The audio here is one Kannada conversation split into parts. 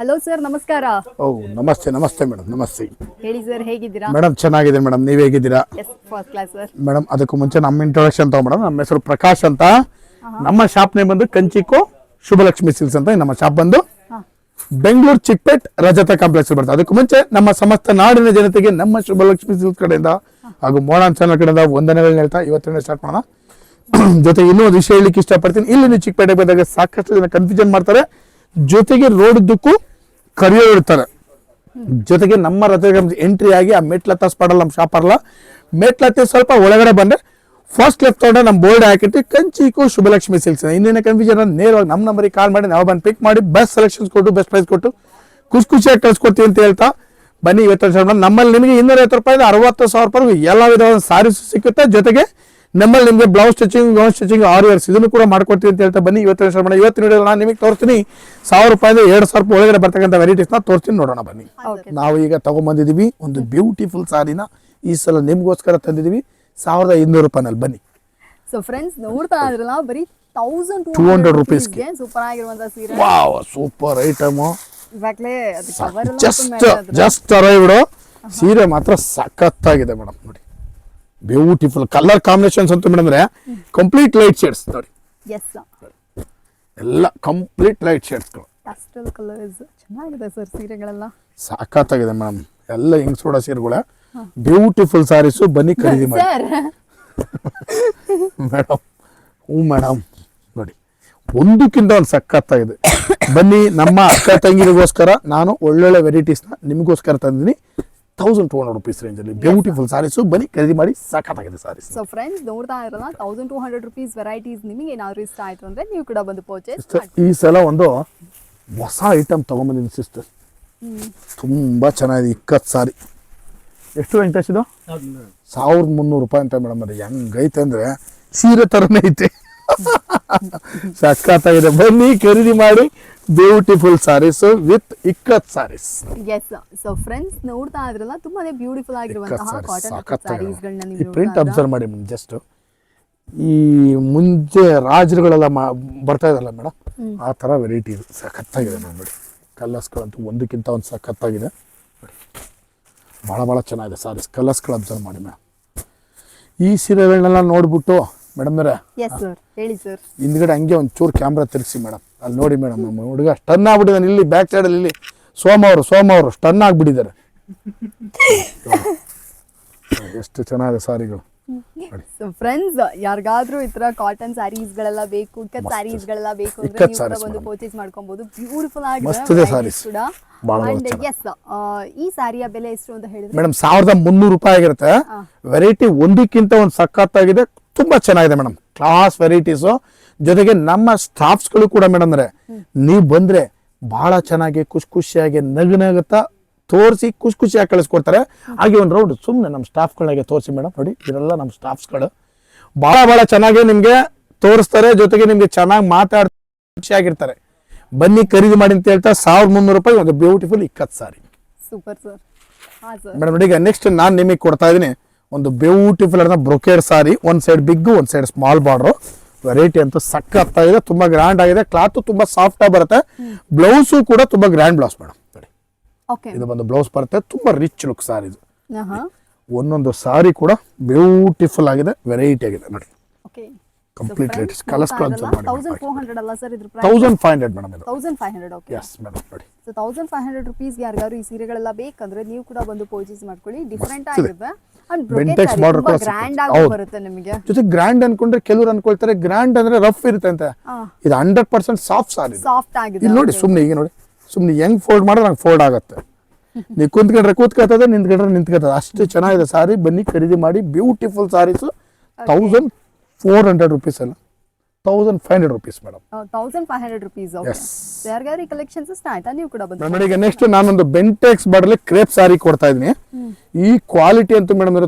ಹಲೋ ಸರ್ ನಮಸ್ಕಾರ. ಓ ನಮಸ್ತೆ ನಮಸ್ತೆ ಮೇಡಮ್ ನಮಸ್ತೆ. ಹೇಳಿ ಸರ್ ಹೇಗಿದ್ದೀರಾ? ಮೇಡಮ್ ಚೆನ್ನಾಗಿದೆ ಮೇಡಮ್ ನೀವು ಹೇಗಿದ್ದೀರಾ? Yes first class sir madam ಅದಕ್ಕೂ ಮುಂಚೆ ನಮ್ಮ ಇಂಟ್ರೊಡಕ್ಷನ್ ತಗೋ ಮೇಡಮ್ ನಮ್ಮ ಹೆಸರು ಪ್ರಕಾಶ್ ಅಂತ. ನಮ್ಮ ಶಾಪ್ ನೇಮ್ ಬಂದು ಕಂಚಿಕೋ ಶುಭಲಕ್ಷ್ಮಿ ಸಿಲ್ಸ್ ಅಂತ ನಮ್ಮ ಶಾಪ್ ಬಂದು ಬೆಂಗಳೂರು ಚಿಕ್ಪೇಟ್ ರಜತ ಕಾಂಪ್ಲೆಕ್ಸ್ ಬರ್ತದೆ ಅದಕ್ಕೂ ಮುಂಚೆ ನಮ್ಮ ಸಮಸ್ತ ನಾಡಿನ ಜನತೆಗೆ ನಮ್ಮ ಶುಭಲಕ್ಷ್ಮಿ ಸಿಲ್ಸ್ ಕಡೆಯಿಂದ ಹಾಗೂ ಮೋಡನ್ ಚಾನಲ್ ಕಡೆಯಿಂದ ವಂದನೆಗಳನ್ನ ಹೇಳ್ತಾ ಇವತ್ತಿನ ಸ್ಟಾರ್ಟ್ ಮಾಡೋಣ. ಜೊತೆಗೆ ಇನ್ನೂ ಒಂದು ವಿಷಯ ಹೇಳಲಿಕ್ಕೆ ಇಷ್ಟಪಡ್ತೀನಿ. ಇಲ್ಲಿ ನೀವು ಚಿಕ್ಕಪೇಟೆಗೆ ಬಂದಾಗ ಸಾಕಷ್ಟು ಜನ ಕನ್ಫ್ಯೂಷನ್ ಮಾಡ್ತಾರೆ. ಜೊತೆಗೆ ರೋಡ್ ಉದ್ದಕ್ಕೂ ಕರಿಯೋರು ಇರ್ತಾರೆ. ಜೊತೆಗೆ ನಮ್ಮ ರಥ ಎಂಟ್ರಿ ಆಗಿ ಆ ಮೆಟ್ಲತ್ತ ಸ್ಪಾಡಲ್ಲ ನಮ್ಮ ಶಾಪರ್ಲ ಮೆಟ್ಲತ್ತೆ ಸ್ವಲ್ಪ ಒಳಗಡೆ ಬಂದರೆ ಫಸ್ಟ್ ಲೆಫ್ಟ್ ತೊಗೊಂಡ್ರೆ ನಮ್ಮ ಬೋರ್ಡ್ ಹಾಕಿಟ್ಟು ಕಂಚಿಕು ಶುಭಲಕ್ಷ್ಮಿ ಸಿಲ್ಕ್ಸ್ ಇನ್ನೇನು ಕನ್ಫ್ಯೂಷನ್ ನೇರವಾಗಿ ನಮ್ಮ ನಂಬರಿಗೆ ಕಾಲ್ ಮಾಡಿ ನಾವು ಬಂದು ಪಿಕ್ ಮಾಡಿ ಬೆಸ್ಟ್ ಸೆಲೆಕ್ಷನ್ಸ್ ಕೊಟ್ಟು ಬೆಸ್ಟ್ ಪ್ರೈಸ್ ಕೊಟ್ಟು ಖುಷಿ ಖುಷಿಯಾಗಿ ಕಳ್ಸ್ಕೊಡ್ತೀವಿ ಅಂತ ಹೇಳ್ತಾ ಬನ್ನಿ ಇವತ್ತು ನಮ್ಮಲ್ಲಿ ನಿಮಗೆ ಇನ್ನೂರೈವತ್ತು ರೂಪಾಯಿಂದ ಅರವತ್ತು ಸಾವಿರ ರೂಪಾಯಿ ಎಲ್ಲ ವಿಧವಾದ ಸಾರೀಸ್ ಸಿಕ್ಕುತ್ತೆ. ಜೊತೆಗೆ ನಮ್ಮಲ್ಲಿ ನಿಮಗೆ ಬ್ಲೌಸ್ ಸ್ಟಿಚಿಂಗ್ ಗೌನ್ ಸ್ಟಿಚಿಂಗ್ ಆರು ಇಯರ್ಸ್ ಇದನ್ನು ಕೂಡ ಮಾಡ್ಕೊಡ್ತೀವಿ ಅಂತ ಹೇಳ್ತಾ ಬನ್ನಿ. ಇವತ್ತಿನ ಶರಣ ಇವತ್ತಿನ ವಿಡಿಯೋ ನಾನು ನಿಮಗೆ ತೋರಿಸ್ತೀನಿ. ಸಾವಿರ ರೂಪಾಯಿಂದ ಎರಡು ಸಾವಿರ ರೂಪಾಯಿ ಒಳಗಡೆ ಬರ್ತಕ್ಕಂಥ ವೆರೈಟೀಸ್ನ ತೋರಿಸ್ತೀನಿ ನೋಡೋಣ ಬನ್ನಿ. ನಾವು ಈಗ ತಗೊಂಬಂದಿದ್ದೀವಿ. ಒಂದು ಬ್ಯೂಟಿಫುಲ್ ಸಾರಿನ ಈ ಸಲ ನಿಮಗೋಸ್ಕರ ತಂದಿದ್ದೀವಿ. ಸಾವಿರದ ಇನ್ನೂರು ರೂಪಾಯಿನಲ್ಲಿ ಬನ್ನಿ. ಸೊ ಫ್ರೆಂಡ್ಸ್ ನೋಡ್ತಾ ಇದ್ರಲ್ಲ ಬರೀ ತೌಸಂಡ್ ಟೂ 200 ಹಂಡ್ರೆಡ್ ರುಪೀಸ್ ರುಪೀಸ್ಗೆ ಸೂಪರ್ ಆಗಿರುವಂತಹ ಸೀರೆ. ವಾವ್ ಸೂಪರ್ ಐಟಮು ಇವಾಗಲೇ ಜಸ್ಟ್ ಜಸ್ಟ್ ಅರೈವ್ಡು ಸೀರೆ ಮಾತ್ರ ಸಖತ್ತಾಗಿದೆ ಮೇಡಮ್ ನೋಡಿ. ಬ್ಯೂಟಿಫುಲ್ ಕಲರ್ ಕಾಂಬಿನೇಷನ್ಸ್ ಅಂತ ಮೇಡಮ್ ಅಂದ್ರೆ ಕಂಪ್ಲೀಟ್ ಲೈಟ್ ಶೇಡ್ಸ್ ನೋಡಿ ಎಸ್ ಎಲ್ಲ ಕಂಪ್ಲೀಟ್ ಲೈಟ್ ಶೇಡ್ಸ್ಗಳು ಪ್ಯಾಸ್ಟಲ್ ಕಲರ್ಸ್ ಚೆನ್ನಾಗಿದೆ ಸರ್ ಸೀರೆಗಳೆಲ್ಲ. ಸಖತ್ತಾಗಿದೆ ಮೇಡಮ್ ಎಲ್ಲ ಹಿಂಗ್ಸೋಡ ಸೀರೆಗಳ. ಬ್ಯೂಟಿಫುಲ್ ಸಾರೀಸು ಬನ್ನಿ ಖರೀದಿ ಮಾಡಿ. ಸರ್ ಮೇಡಮ್ ಹ್ಞೂ ಮೇಡಮ್ ನೋಡಿ ಒಂದಕ್ಕಿಂತ ಒಂದು ಸಕ್ಕತ್ತಾಗಿದೆ ಬನ್ನಿ ನಮ್ಮ ಅಕ್ಕ ತಂಗಿರಿಗೋಸ್ಕರ ನಾನು ಒಳ್ಳೊಳ್ಳೆ ವೆರೈಟೀಸ್ನ ನಿಮಗೋಸ್ಕರ ತಂದಿದ್ದೀನಿ ತೌಸಂಡ್ ಟೂ ಹಂಡ್ರೆಡ್ ರುಪೀಸ್ ರೇಂಜಲ್ಲಿ ಬ್ಯೂಟಿಫುಲ್ ಸಾರೀಸು ಬನ್ನಿ ಖರೀದಿ ಮಾಡಿ ಸಖತ್ತಾಗಿದೆ ಸಾರೀಸ್ ಸೊ ಫ್ರೆಂಡ್ಸ್ ನೋಡ್ತಾ ಇರಲ್ಲ thousand two hundred rupees varieties ನಿಮಗೆ ಏನಾದ್ರು ಇಷ್ಟ ಆಯ್ತು ಅಂದರೆ ನೀವು ಕೂಡ ಬಂದು ಪರ್ಚೇಸ್ ಈ ಸಲ ಒಂದು ಹೊಸ ಐಟಮ್ ತೊಗೊಂಬಂದಿದ್ದೀನಿ ಸಿಸ್ಟರ್ ತುಂಬ ಚೆನ್ನಾಗಿದೆ ಇಕ್ಕತ್ ಸಾರಿ. ಎಷ್ಟು ವೆಂಕಟೇಶ್ ಇದು? ಸಾವಿರದ ಮುನ್ನೂರು ರೂಪಾಯಿ ಅಂತ ಮೇಡಮ್ ಅದು. ಹೆಂಗೈತೆ ಅಂದರೆ ಸೀರೆ ಥರನೇ ಐತೆ. ಸಖತ್ತಾಗಿದೆ ಬನ್ನಿ ಖರೀದಿ ಮಾಡಿ. Beautiful saris with ikat saris yes so friends ನೋಡ್ತಾ ಇದ್ರಲ್ಲ ತುಂಬಾನೇ ಬ್ಯೂಟಿಫುಲ್ ಆಗಿರುವಂತಹ ಕಾಟನ್ ನೀವು ಪ್ರಿಂಟ್ ಅಬ್ಸರ್ವ್ ಮಾಡಿ ಜಸ್ಟ್ ಈ ಮುಂಚೆ ರಾಜರುಗಳೆಲ್ಲ ಬರ್ತಾ ಇದಲ್ಲ ಮೇಡಮ್ ಆ ತರ ವೆರೈಟಿ ಇದೆ. ಸಖತ್ತಾಗಿದೆ ನೋಡಿ. ಕಲರ್ಸ್ಗಳಂತೂ ಒಂದಕ್ಕಿಂತ ಒಂದು ಸಖತ್ತಾಗಿದೆ ಭಾಳ ಭಾಳ ಚೆನ್ನಾಗಿದೆ ಸಾರೀಸ್ ಕಲರ್ಸ್ಗಳು ಅಬ್ಸರ್ವ್ ಮಾಡಿ ಮೇಡಮ್. ಈ ಸೀರೆಗಳನ್ನೆಲ್ಲ ನೋಡ್ಬಿಟ್ಟು ಮೇಡಮ್ ಎಸ್ ಸರ್ ಹೇಳಿ ಸರ್ ಹಿಂದ್ಗಡೆ ಹಂಗೆ ಒಂದು ಚೂರು ಕ್ಯಾಮ್ರಾ ತಿರ್ಗಿಸಿ ಮೇಡಮ್. ಅಲ್ಲಿ ನೋಡಿ ಮೇಡಮ್ ನಮ್ಮ ಹುಡುಗ ಸ್ಟನ್ ಆಗ್ಬಿಟ್ಟಿದ್ದಾನೆ ಇಲ್ಲಿ ಬ್ಯಾಕ್ ಸೈಡಲ್ಲಿ ಇಲ್ಲಿ ಸೋಮ ಅವರು ಸೋಮ ಅವರು ಸ್ಟನ್ ಆಗ್ಬಿಟ್ಟಿದ್ದಾರೆ. ಎಷ್ಟು ಚೆನ್ನಾಗಿದೆ ಸಾರಿಗಳು ಸೊ ಫ್ರೆಂಡ್ಸ್ ಯಾರಿಗಾದ್ರೂ ಈ ತರ ಕಾಟನ್ ಸ್ಯಾರೀಸ್ ಗಳೆಲ್ಲ ಬೇಕು ಇಕ್ಕತ್ ಸ್ಯಾರೀಸ್ ಗಳೆಲ್ಲ ಬೇಕು ಅಂದ್ರೆ ನೀವು ಕೂಡ madam. ಪರ್ಚೇಸ್ ಮಾಡ್ಕೊಬಹುದು ಬ್ಯೂಟಿಫುಲ್ ಆಗಿದೆ. ಕೂಡ. ಅಂಡ್. ಎಸ್ ಈ ಸ್ಯಾರಿಯ ಬೆಲೆ ಎಷ್ಟು ಅಂತ ಹೇಳಿದ್ರೆ ಮೇಡಮ್ ಸಾವಿರದ ಮುನ್ನೂರು ರೂಪಾಯಿ ಆಗಿರುತ್ತೆ. ವೆರೈಟಿ ಒಂದಕ್ಕಿಂತ ಒಂದು ಸಖತ್ತಾಗಿದೆ. ತುಂಬಾ ಚೆನ್ನಾಗಿದೆ ಮೇಡಮ್. ಕ್ಲಾಸ್ ವೆರೈಟೀಸು ಜೊತೆಗೆ ನಮ್ಮ ಸ್ಟಾಫ್ಸ್ಗಳು ಕೂಡ ಮೇಡಮ್ ಅಂದ್ರೆ ನೀವು ಬಂದ್ರೆ ಬಹಳ ಚೆನ್ನಾಗಿ ಖುಷಿ ಖುಷಿಯಾಗಿ ನಗು ನಗುತ್ತಾ ತೋರಿಸಿ ಖುಷಿ ಖುಷಿಯಾಗಿ ಕಳಿಸ್ಕೊಡ್ತಾರೆ. ಹಾಗೆ ಒಂದು ರೌಂಡ್ ಸುಮ್ಮನೆ ನಮ್ಮ ಸ್ಟಾಫ್ಗಳಿಗೆ ತೋರಿಸಿ ಮೇಡಮ್ ನೋಡಿ ಇದೆಲ್ಲ ನಮ್ಮ ಸ್ಟಾಫ್ಸ್ಗಳು ಭಾಳ ಭಾಳ ಚೆನ್ನಾಗಿ ನಿಮಗೆ ತೋರಿಸ್ತಾರೆ ಜೊತೆಗೆ ನಿಮಗೆ ಚೆನ್ನಾಗಿ ಮಾತಾಡ್ತಾ ಖುಷಿಯಾಗಿರ್ತಾರೆ. ಬನ್ನಿ ಖರೀದಿ ಮಾಡಿ ಅಂತ ಹೇಳ್ತಾ ಸಾವಿರದ ಮುನ್ನೂರು ರೂಪಾಯಿ ಒಂದು beautiful ikat sari. Super sir madam ಈಗ ನೆಕ್ಸ್ಟ್ ನಾನು ನಿಮಗೆ ಕೊಡ್ತಾ ಇದ್ದೀನಿ. ಒಂದು ಬ್ಯೂಟಿಫುಲ್ ಆದ ಬ್ರೊಕೇಡ್ ಸಾರಿ ಒಂದು ಸೈಡ್ ಬಿಗ್ ಒಂದು ಸೈಡ್ ಸ್ಮಾಲ್ ಬಾರ್ಡ್ರು ವೆರೈಟಿ ಅಂತೂ ಸಖತ್ತಾಗಿದೆ ತುಂಬಾ ಗ್ರ್ಯಾಂಡ್ ಆಗಿದೆ. ಕ್ಲಾತ್ ತುಂಬಾ ಸಾಫ್ಟ್ ಆಗಿ ಬರುತ್ತೆ. ಬ್ಲೌಸು ಕೂಡ ತುಂಬಾ ಗ್ರ್ಯಾಂಡ್ ಬ್ಲೌಸ್ ಮೇಡಮ್ ಇದು ಬಂದು ಬ್ಲೌಸ್ ಬರುತ್ತೆ. ತುಂಬಾ ರಿಚ್ ಲುಕ್ ಸಾರಿ ಇದು. ಹಾ ಒಂದೊಂದು ಸಾರಿ ಕೂಡ ಬ್ಯೂಟಿಫುಲ್ ಆಗಿದೆ ವೆರೈಟಿ ಆಗಿದೆ ನೋಡಿ okay complete rate colours thousand four hundred ಅಲ್ಲ ಸರ್ ಇದರ price thousand five hundred madam ಇದು. Thousand five hundred okay yes madam ನೋಡಿ. ಸೊ ತೌಸಂಡ್ ಫೈವ್ ಹಂಡ್ರೆಡ್ ರುಪೀಸ್ಗೆ ಯಾರಿಗಾದ್ರು ಈ ಸೀರೆಗಳೆಲ್ಲ ಬೇಕಂದ್ರೆ ನೀವು ಕೂಡ ಬಂದು ಪರ್ಚೇಸ್ ಮಾಡ್ಕೊಳ್ಳಿ. ಡಿಫ್ರೆಂಟ್ ಆಗಿದೆ ಅಂಡ್ ಬ್ರೋಕೆಟ್ border ಕೂಡ ಗ್ರ್ಯಾಂಡ್ ಆಗಿ ಬರುತ್ತೆ ನಿಮಗೆ. ಜೊತೆ ಗ್ರ್ಯಾಂಡ್ ಅನ್ಕೊಂಡ್ರೆ ಕೆಲವರು ಅನ್ಕೊಳ್ತಾರೆ ಗ್ರ್ಯಾಂಡ್ ಅಂದ್ರೆ ರಫ್ ಇರುತ್ತೆ ಅಂತ. ಇದು hundred percent soft sari. Soft ಆಗಿದೆ ಇಲ್ಲಿ ನೋಡಿ ಸುಮ್ಮನೆ ಈಗ ನೋಡಿ. ಸುಮ್ಮನೆ ಹೆಂಗ್ ಫೋಲ್ಡ್ ಮಾಡಿದ್ರೆ ನಂಗೆ ಫೋಲ್ಡ್ ಆಗುತ್ತೆ. ನೀವು ಕುಂತ್ಕೊಂಡ್ರೆ ಕೂತ್ಕೊತದೆ ನಿಂತ್ಕೊಂಡ್ರೆ ನಿಂತ್ಕೊತದೆ. ಅಷ್ಟು ಚೆನ್ನಾಗಿದೆ ಸಾರಿ ಬನ್ನಿ ಖರೀದಿ ಮಾಡಿ beautiful saris thousand four hundred rupees ಅಲ್ಲ. Thousand five hundred rupees madam thousand five hundred rupees. ಯಾರಿಗಾದ್ರು ಕಲೆಕ್ಷನ್ಸ್ ಆಯ್ತಾ? ನೀವು ಕೂಡ ಬಂದು ಮೇಡಮ್ ಈಗ ನೆಕ್ಸ್ಟ್ ನಾನೊಂದು ಬೆಂಟೆಕ್ಸ್ ಬಾರ್ಡಲ್ಲಿ ಕ್ರೇಪ್ ಸಾರಿ ಕೊಡ್ತಾ ಇದ್ದೀನಿ. ಈ ಕ್ವಾಲಿಟಿ ಅಂತೂ madam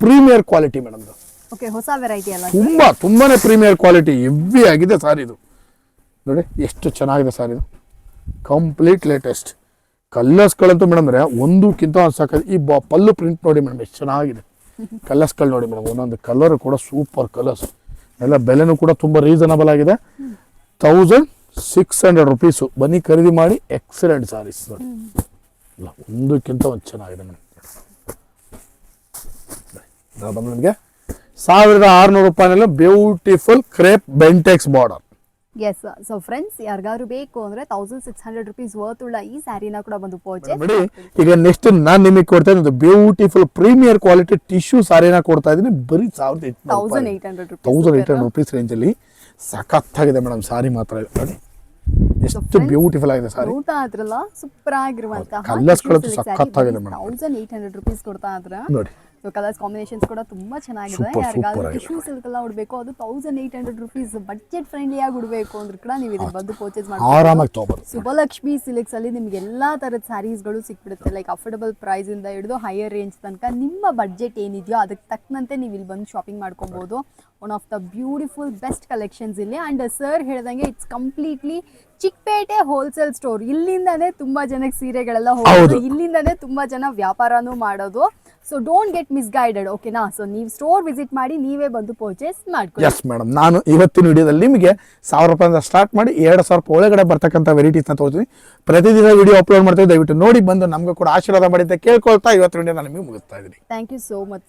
premier quality madam okay ಹೊಸ ವೆರೈಟಿ ಅಲ್ಲ ತುಂಬಾ ತುಂಬಾನೇ ಪ್ರೀಮಿಯರ್ ಕ್ವಾಲಿಟಿ ಹೆವಿ ಆಗಿದೆ ಸಾರಿ ಇದು. ನೋಡಿ ಎಷ್ಟು ಚೆನ್ನಾಗಿದೆ ಸಾರಿ ಇದು. ಕಂಪ್ಲೀಟ್ ಲೇಟೆಸ್ಟ್ ಕಲ್ಲರ್ಸ್ಗಳಂತೂ ಮೇಡಮ್ ಅಂದ್ರೆ ಒಂದಕ್ಕಿಂತ ಒಂದು ಸಾಕ ಈ ಬ- ಪಲ್ಲು ಪ್ರಿಂಟ್ ನೋಡಿ ಮೇಡಮ್ ಎಷ್ಟು ಚೆನ್ನಾಗಿದೆ. ಕಲರ್ಸ್ಗಳು ನೋಡಿ ಮೇಡಮ್ ಒಂದೊಂದು ಕಲರ್ ಕೂಡ ಸೂಪರ್ ಕಲರ್ಸ್ ಎಲ್ಲ ಬೆಲೆನೂ ಕೂಡ ತುಂಬ ರೀಸನಬಲ್ ಆಗಿದೆ. ತೌಸಂಡ್ ಸಿಕ್ಸ್ ಹಂಡ್ರೆಡ್ ರುಪೀಸು ಬನ್ನಿ ಖರೀದಿ ಮಾಡಿ ಎಕ್ಸಲೆಂಟ್ ಸಾರೀಸ್ ನೋಡಿ. ಇಲ್ಲ ಒಂದಕ್ಕಿಂತ ಒಂದು ಚೆನ್ನಾಗಿದೆ ನಿಮಗೆ ಸಾವಿರದ ಆರುನೂರು ರೂಪಾಯಿನಲ್ಲಿ beautiful crepe Bentex border yes so friends ಯಾರಿಗಾದ್ರು ಬೇಕು ಅಂದ್ರೆ thousand six hundred rupees worth ಉಳ್ಳ ಈ ಸ್ಯಾರಿನ ಕೂಡ ಬಂದು ಪರ್ಚೇಸ್ ನೋಡಿ ಈಗ ನೆಕ್ಸ್ಟ್ ನಾನು ನಿಮಗೆ ಕೊಡ್ತಾ ಇದ್ದೀನಿ ಬ್ಯೂಟಿಫುಲ್ ಪ್ರೀಮಿಯರ್ ಕ್ವಾಲಿಟಿ ಟಿಶ್ಯೂ ಸಾರಿನ ಕೊಡ್ತಾ ಇದ್ದೀನಿ. ಬರೀ ಸಾವಿರದ thousand eight hundred thousand eight hundred rupees ರೇಂಜಲ್ಲಿ ಸಖತ್ತಾಗಿದೆ ಮೇಡಮ್ ಸಾರಿ ಮಾತ್ರ. ನೋಡಿ. ಎಷ್ಟು ಬ್ಯೂಟಿಫುಲ್ ಆಗಿದೆ ಸಾರಿ ಊಟ ಆದ್ರಲ್ಲ ಸೂಪರ್ ಆಗಿರುವಂತಹ ಕಲರ್ಸ್ಗಳು ಸಖತ್ತಾಗಿದೆ ಆಗಿದೆ ತೌಸಂಡ್ ಏಟ್ ಹಂಡ್ರೆಡ್ ರುಪೀಸ್ ಕೊಡ್ತಾ ಇದ್ರ. ನೋಡಿ. ಸೊ ಕಲರ್ಸ್ ಕಾಂಬಿನೇಷನ್ಸ್ ಕೂಡ ತುಂಬಾ ಚೆನ್ನಾಗಿದೆ. ಯಾರಿಗಾದ್ರೂ. ಟಿಶ್ಯೂ ಸಿಲ್ಕ್ ಎಲ್ಲ ಉಡಬೇಕು ಅದು thousand eight hundred rupees budget friendly ಆಗಿ ಉಡ್ಬೇಕು ಅಂದ್ರೆ ಕೂಡ ನೀವು ಇದನ್ನ ಬಂದು ಪರ್ಚೇಸ್ ಮಾಡಿ ಆರಾಮಾಗಿ ತಗೋಬಹುದು ಸುಬಲಕ್ಷ್ಮಿ ಸಿಲ್ಕ್ಸ್ ಅಲ್ಲಿ ನಿಮ್ಗೆ ಎಲ್ಲಾ ತರದ ಸ್ಯಾರೀಸ್ಗಳು ಸಿಕ್ಬಿಡುತ್ತೆ. ಲೈಕ್ ಅಫೋರ್ಡಬಲ್ ಪ್ರೈಸ್ ಇಂದ ಹಿಡಿದು ಹೈಯರ್ ರೇಂಜ್ ತನಕ ನಿಮ್ಮ ಬಜೆಟ್ ಏನಿದೆಯೋ ಅದಕ್ಕೆ ತಕ್ಕಂತೆ ನೀವು ಇಲ್ಲಿ ಬಂದು ಶಾಪಿಂಗ್ ಮಾಡ್ಕೊಬಹುದು one of the beautiful best collections ಇಲ್ಲಿ. ಆ್ಯಂಡ್ ಸರ್ ಹೇಳ್ದಂಗೆ it's completely Chickpete wholesale store ಇಲ್ಲಿಂದಾನೇ ತುಂಬಾ ಜನಕ್ಕೆ ಸೀರೆಗಳೆಲ್ಲ ಹೋಗೋದು ಇಲ್ಲಿಂದನೇ ತುಂಬಾ ಜನ ವ್ಯಾಪಾರನೂ ಮಾಡೋದು. So don't get miss guided ಓಕೆನಾ ಸೊ ನೀವು ಸ್ಟೋರ್ ವಿಸಿಟ್ ಮಾಡಿ ನೀವೇ ಬಂದು ಪರ್ಚೇಸ್ ಮಾಡ್ಕೊಳ್ಳಿ. ಎಸ್ ಮೇಡಮ್ ನಾನು ಇವತ್ತಿನ ವಿಡಿಯೋದಲ್ಲಿ ನಿಮಗೆ ಸಾವಿರ ರೂಪಾಯಿಂದ ಸ್ಟಾರ್ಟ್ ಮಾಡಿ ಎರಡು ಸಾವಿರ ರೂಪಾಯಿ ಒಳಗಡೆ ಬರ್ತಕ್ಕಂಥ ವೆರೈಟೀಸ್ನ ತೋರಿಸ್ತೀನಿ. ಪ್ರತಿದಿನ ವಿಡಿಯೋ ಅಪ್ಲೋಡ್ ಮಾಡ್ತೀವಿ ದಯವಿಟ್ಟು ನೋಡಿ ಬಂದು ನಮಗೂ ಕೂಡ ಆಶೀರ್ವಾದ ಮಾಡಿದ್ದೆ ಕೇಳ್ಕೊಳ್ತಾ ಇವತ್ತಿನ ವಿಡಿಯೋ ನಾನು ನಿಮಗೆ ಮುಗಿಸ್ತಾ ಇದ್ದೀನಿ. Thank you so much